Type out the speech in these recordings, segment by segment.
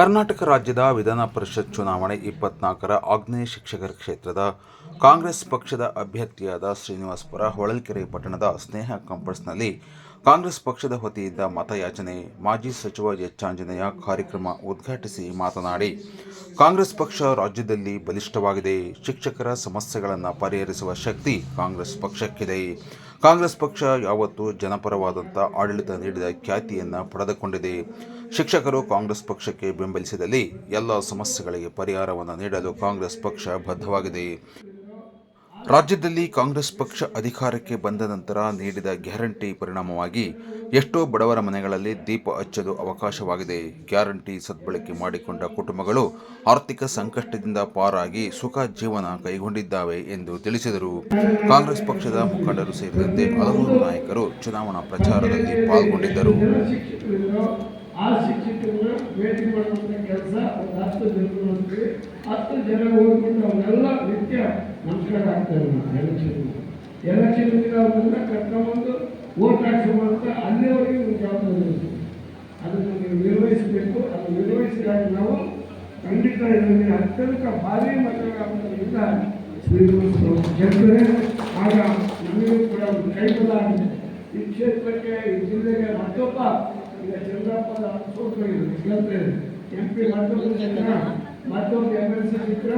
ಕರ್ನಾಟಕ ರಾಜ್ಯದ ವಿಧಾನ ಪರಿಷತ್ ಚುನಾವಣೆ ಇಪ್ಪತ್ನಾಲ್ಕರ ಆಗ್ನೇಯ ಶಿಕ್ಷಕರ ಕ್ಷೇತ್ರದ ಕಾಂಗ್ರೆಸ್ ಪಕ್ಷದ ಅಭ್ಯರ್ಥಿಯಾದ ಶ್ರೀನಿವಾಸ್ ಪುರ ಹೊಳಲ್ಕೆರೆ ಪಟ್ಟಣದ ಸ್ನೇಹ ಕಾಂಪ್ಲೆಕ್ಸ್ನಲ್ಲಿ ಕಾಂಗ್ರೆಸ್ ಪಕ್ಷದ ವತಿಯಿಂದ ಮತಯಾಚನೆ, ಮಾಜಿ ಸಚಿವ ಎಚ್ ಆಂಜನೇಯ ಕಾರ್ಯಕ್ರಮ ಉದ್ಘಾಟಿಸಿ ಮಾತನಾಡಿ, ಕಾಂಗ್ರೆಸ್ ಪಕ್ಷ ರಾಜ್ಯದಲ್ಲಿ ಬಲಿಷ್ಠವಾಗಿದೆ, ಶಿಕ್ಷಕರ ಸಮಸ್ಯೆಗಳನ್ನು ಪರಿಹರಿಸುವ ಶಕ್ತಿ ಕಾಂಗ್ರೆಸ್ ಪಕ್ಷಕ್ಕಿದೆ. ಕಾಂಗ್ರೆಸ್ ಪಕ್ಷ ಯಾವತ್ತು ಜನಪರವಾದಂಥ ಆಡಳಿತ ನೀಡಿದ ಖ್ಯಾತಿಯನ್ನು ಪಡೆದುಕೊಂಡಿದೆ. ಶಿಕ್ಷಕರು ಕಾಂಗ್ರೆಸ್ ಪಕ್ಷಕ್ಕೆ ಬೆಂಬಲಿಸಿದಲ್ಲಿ ಎಲ್ಲ ಸಮಸ್ಯೆಗಳಿಗೆ ಪರಿಹಾರವನ್ನು ನೀಡಲು ಕಾಂಗ್ರೆಸ್ ಪಕ್ಷ ಬದ್ಧವಾಗಿದೆ. ರಾಜ್ಯದಲ್ಲಿ ಕಾಂಗ್ರೆಸ್ ಪಕ್ಷ ಅಧಿಕಾರಕ್ಕೆ ಬಂದ ನಂತರ ನೀಡಿದ ಗ್ಯಾರಂಟಿ ಪರಿಣಾಮವಾಗಿ ಎಷ್ಟೋ ಬಡವರ ಮನೆಗಳಲ್ಲಿ ದೀಪ ಹಚ್ಚಲು ಅವಕಾಶವಾಗಿದೆ. ಗ್ಯಾರಂಟಿ ಸದ್ಬಳಕೆ ಮಾಡಿಕೊಂಡ ಕುಟುಂಬಗಳು ಆರ್ಥಿಕ ಸಂಕಷ್ಟದಿಂದ ಪಾರಾಗಿ ಸುಖ ಜೀವನ ಕೈಗೊಂಡಿದ್ದಾವೆ ಎಂದು ತಿಳಿಸಿದರು. ಕಾಂಗ್ರೆಸ್ ಪಕ್ಷದ ಮುಖಂಡರು ಸೇರಿದಂತೆ ಹಲವು ನಾಯಕರು ಚುನಾವಣಾ ಪ್ರಚಾರದಲ್ಲಿ ಪಾಲ್ಗೊಂಡಿದ್ದರು. ಆ ಶಿಕ್ಷಕರನ್ನ ಭೇಟಿ ಮಾಡುವಂತ ಕೆಲಸ ಒಂದು ಹತ್ತು ಜನ ಮಾಡ್ತೀವಿ. ಹತ್ತು ಜನ ಹೋಗ್ಬಿಟ್ಟು ಅವನ್ನೆಲ್ಲ ನಿತ್ಯ ನಮಸ್ಕಾರ ಆಗ್ತಾರೆ ಎಲೆಕ್ಷನ್ ಎಲೆಕ್ಷನ್ ಅವ್ರನ್ನ ಕರ್ಕೊಂಬಂದು ಓಟ್ ಹಾಕ್ಸೋಂತ ಅಲ್ಲಿವರೆಗೆ ನಿಮ್ಮ ಜವಾಬ್ದಾರಿ ಇರುತ್ತೆ. ಅದನ್ನು ನೀವು ನಿರ್ವಹಿಸಬೇಕು. ಅದನ್ನು ನಿರ್ವಹಿಸಿದಾಗ ನಾವು ಖಂಡಿತ ಇದರಲ್ಲಿ ಅತ್ಯಂತ ಭಾರಿ ಮತಗಳಿಂದ ಗೆದ್ದರೆ ಆಗ ನಮಗೂ ಕೂಡ ಒಂದು ಕೈಗೊಳ್ಳ ಆಗಿದೆ. ಈ ಕ್ಷೇತ್ರಕ್ಕೆ, ಈ ಜಿಲ್ಲೆಗೆ ಮತ್ತೊಬ್ಬ ಈಗ ಚಂದ್ರಪ್ಪನ ಇದೆ ಗೆಲ್ತಾರೆ ಎಂ ಪಿ ಮತ್ತೊಂದು ಚಿತ್ರ, ಮತ್ತೊಂದು ಎಂ ಎಲ್ ಸಿ ಚಿತ್ರ.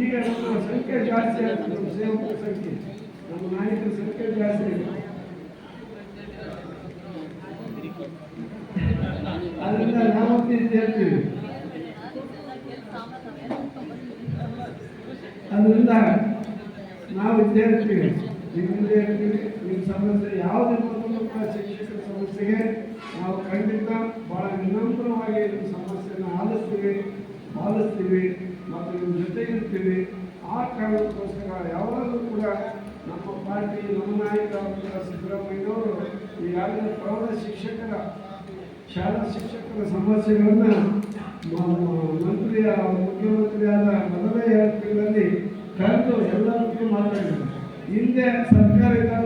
ಈಗ ನಮ್ಮ ಸಂಖ್ಯೆ ಜಾಸ್ತಿ ಆಗ್ತದೆ ನಮ್ಮ ಸೇವಕರ ಸಂಖ್ಯೆ. ನಮ್ಮ ನಾಯಕರ ಸಂಖ್ಯೆ ಜಾಸ್ತಿ ಅದರಿಂದ ನಾವು ಹೇಳ್ತೀವಿ. ಅದರಿಂದ ನಾವು ಇದ್ದೇ ಇರ್ತೀವಿ ನಿಮ್ಮಿಂದ ಇರ್ತೀವಿ ನಿಮ್ಮ ಸಮಸ್ಯೆ ಯಾವುದೇ ಕೂಡ ಶಿಕ್ಷಕರ ಸಮಸ್ಯೆಗೆ ನಾವು ಖಂಡಿತ ಬಹಳ ನಿರಂತರವಾಗಿ ನಮ್ಮ ಸಮಸ್ಯೆಯನ್ನು ಆಲಿಸ್ತೀವಿ ಆಲಿಸ್ತೀವಿ ಮತ್ತು ನಿಮ್ಮ ಜೊತೆಗಿರ್ತೀವಿ ಆ ಕಾರಣಕ್ಕೋಸ್ಕರ ಯಾವಾಗಲೂ ಕೂಡ ನಮ್ಮ ಪಾರ್ಟಿ, ನಮ್ಮ ನಾಯಕ ಸಿದ್ದರಾಮಯ್ಯವರು ಈಗಾಗಲೇ ಪ್ರೌಢ ಶಿಕ್ಷಕರ, ಶಾಲಾ ಶಿಕ್ಷಕರ ಸಮಸ್ಯೆಗಳನ್ನು ಮಂತ್ರಿಯ, ಮುಖ್ಯಮಂತ್ರಿಯಾದ ಮೊದಲೇ ಎರಡು ತಿಂಗಳಲ್ಲಿ ಕರೆದು ಎಲ್ಲರಿಗೂ ಮಾತಾಡಿದರು. ಹಿಂದೆ ಸರ್ಕಾರ ಇದ್ದಾಗ